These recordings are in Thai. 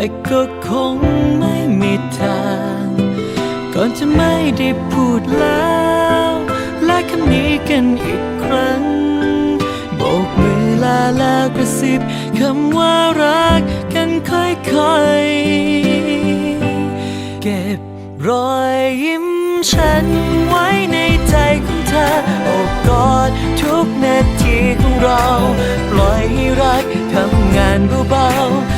แต่ก็คงไม่มีทาง ก่อนจะไม่ได้พูดแล้ว และคำนี้กันอีกครั้ง โบกมือลาแล้วกระซิบคำว่ารักกันค่อยๆ เก็บรอยยิ้มฉันไว้ในใจของเธอ โอบกอดทุกนาทีของเรา ปล่อยให้รักทำงานเบาๆ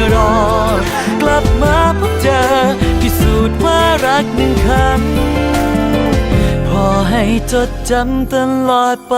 กหนึ่งคำพอให้จดจำตลอดไป